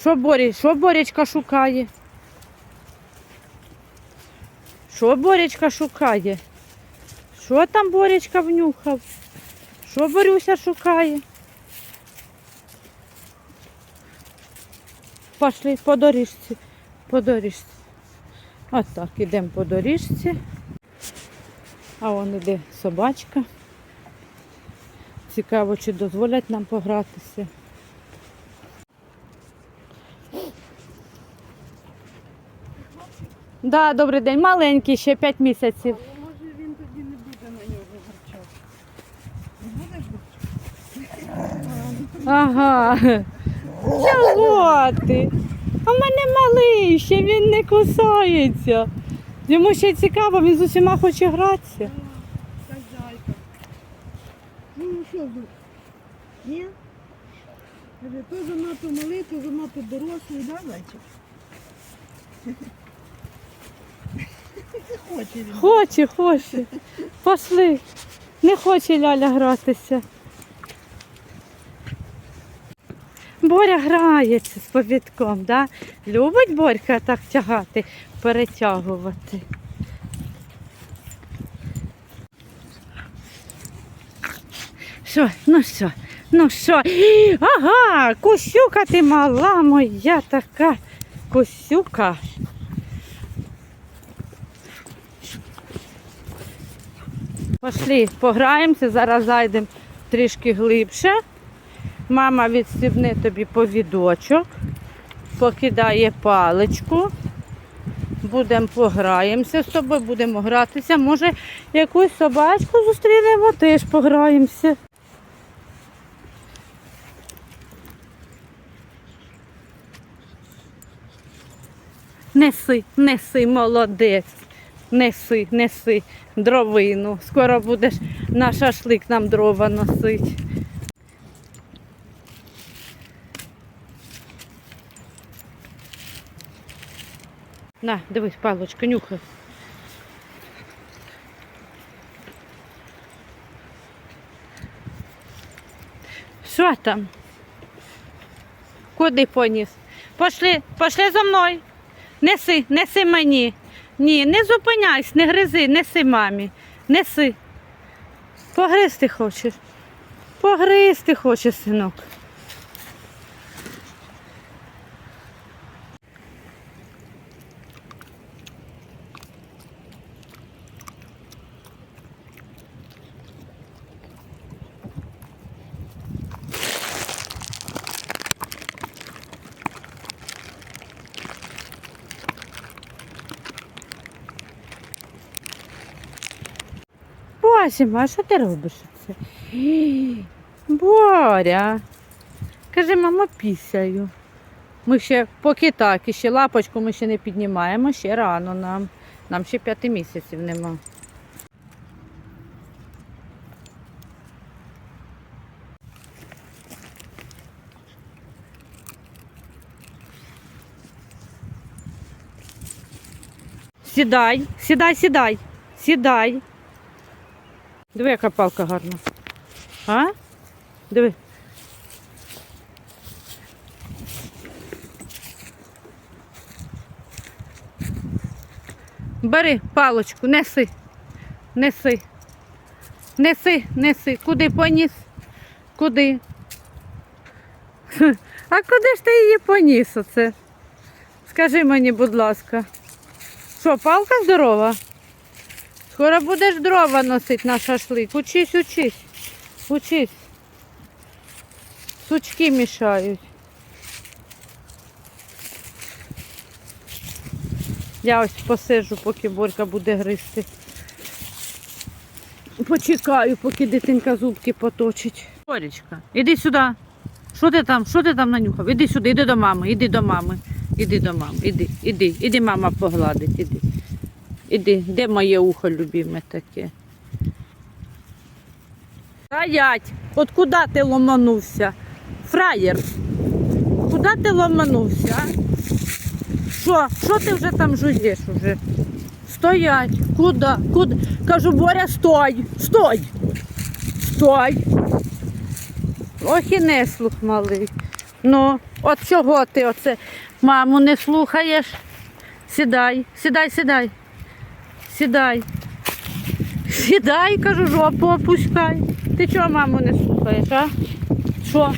Що Борі, що Борячка шукає? Що Борячка шукає? Що там Борячка внюхав? Що Борюся шукає? Пошли по доріжці. По доріжці. От так, ідемо по доріжці. А вон іде собачка. Цікаво, чи дозволять нам погратися. Да, добрий день, маленький, ще 5 місяців. Може він тоді не буде на нього гарчати. Не будеш Ага. Чого ти? А в мене малий, ще він не кусається. Йому ще цікаво, він з усіма хоче гратися. хазяйка? Ну що тут? Ні? Каже, то занадто малий, то занадто дорослий, да, зайчик? Хоче він. Хоче, хоче. Пошли. Не хоче Ляля гратися. Боря грається з повідком, да? Любить Борька так тягати, перетягувати. Що, ну що, ну що? Ага, кусюка ти мала моя така кусюка. Пошли, пограємося, зараз зайдемо трішки глибше. Мама відстібне тобі повідочок, покидає паличку. Будемо пограємося з тобою, будемо гратися. Може, якусь собачку зустрінемо, теж пограємося. Неси, неси, молодець. Неси, неси дровину. Скоро будеш на шашлик нам дрова носити. На, дивись, палочка, нюхай. Що там? Куди поніс? Пошли, пошли за мною. Неси, неси мені. Ні, не зупиняйся, не гризи, неси мамі. Неси. Погризти хочеш. Погризти хочеш, синок. Боже, а що ти робиш це? Боря. Каже, мама, пісяю. Ми ще поки так, і ще лапочку ми ще не піднімаємо, ще рано нам. Нам ще п'яти місяців нема. Сідай, сідай, сідай, сідай. Диви, яка палка гарна. А? Диви. Бери палочку, неси. Неси. Неси, неси. Куди поніс? Куди? А куди ж ти її поніс оце? Скажи мені, будь ласка. Що, палка здорова? Скоро будеш дрова носити на шашлик. Учись, учись. Учись. Сучки мішають. Я ось посижу, поки Борька буде гризти. Почекаю, поки дитинка зубки поточить. Боречка, іди сюди. Що ти там? Що ти там нанюхав? Іди сюди, іди до мами, іди до мами. Іди до мами, іди, іди, іди, мама погладить, іди. Іди, де моє ухо любиме таке? Стоять! От куди ти ломанувся? Фраєр. Куди ти ломанувся? Що? Що ти вже там жуєш уже? Стоять. Куди? Куди? Кажу, Боря, стой! Стой! Стой! Ох і неслух малий. Ну, От чого ти оце маму не слухаєш? Сідай, сідай, сідай. Сідай. Сідай, кажу, жопу опускай. Ти чого маму не слухаєш, а? Що?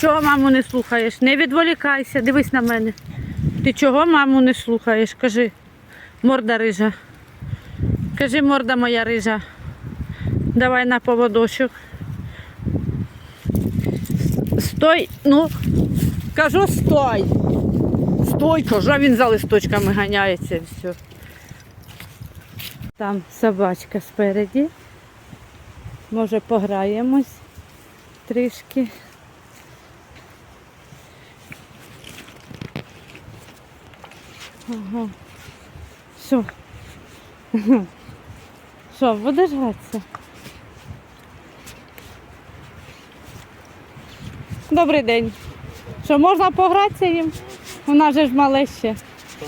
Чого маму не слухаєш? Не відволікайся, дивись на мене. Ти чого маму не слухаєш? Кажи, морда рижа. Кажи, морда моя рижа. Давай на поводочок. Стой, ну, кажу, стой. Стой, кажу, а він за листочками ганяється і все. Там собачка спереді. Може пограємось трішки. Ага. Що? Що, будеш гратися? Добрий день. Що, можна погратися їм? Вона же ж мале ще.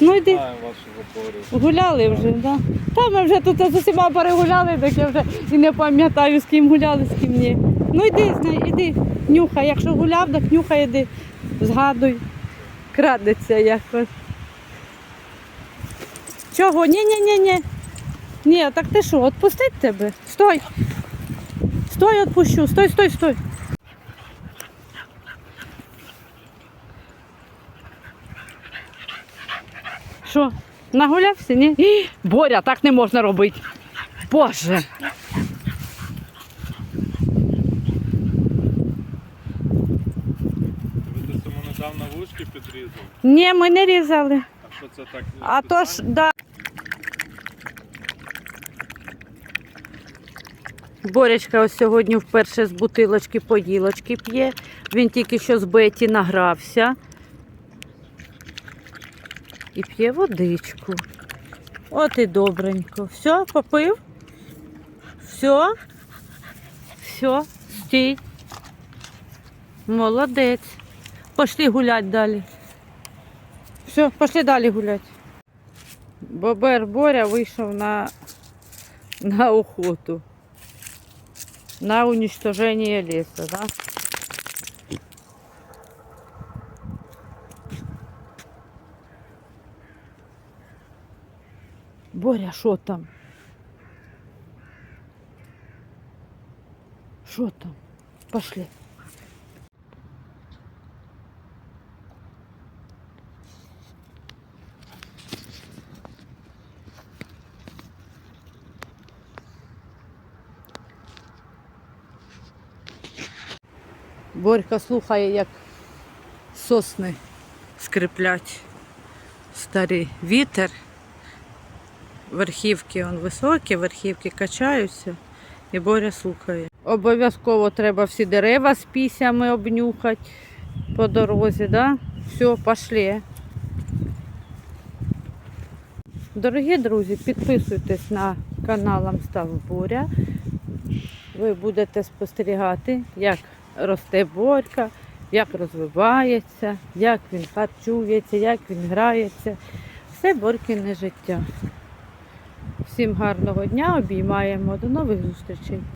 Ну йди. Гуляли вже, так? Да? Та ми вже тут з усіма перегуляли, так я вже і не пам'ятаю, з ким гуляли, з ким ні. Ну йди, знай, іди, нюхай. Якщо гуляв, так нюхай, іди, згадуй. Крадеться якось. Чого? Ні, ні, ні, ні. Ні, так ти що, відпустить тебе? Стой. Стой, відпущу. Стой, стой, стой. Що, нагулявся, ні? Ій, Боря, так не можна робити. Боже. Ви десь йому недавно вушки підрізали? Ні, ми не різали. А що це так? А то ж, да. Борячка ось сьогодні вперше з бутилочки поїлочки п'є. Він тільки що з Беті награвся. І п'є водичку. От і добренько. Все, попив? Все? Все, стій. Молодець. Пошли гулять далі. Все, пошли далі гуляти. Бобер Боря вийшов на, на охоту. На уничтожение леса, да? Боря, що там? Що там? Пошли. Борька слухає, як сосни скриплять старі вітер. Верхівки он високі, верхівки качаються, і Боря слухає. Обов'язково треба всі дерева з пісями обнюхати по дорозі, да? Все, пошли. Дорогі друзі, підписуйтесь на канал Амстав Боря. Ви будете спостерігати, як росте борька, як розвивається, як він харчується, як він грається. Все борькине життя. Всім гарного дня, обіймаємо, до нових зустрічей.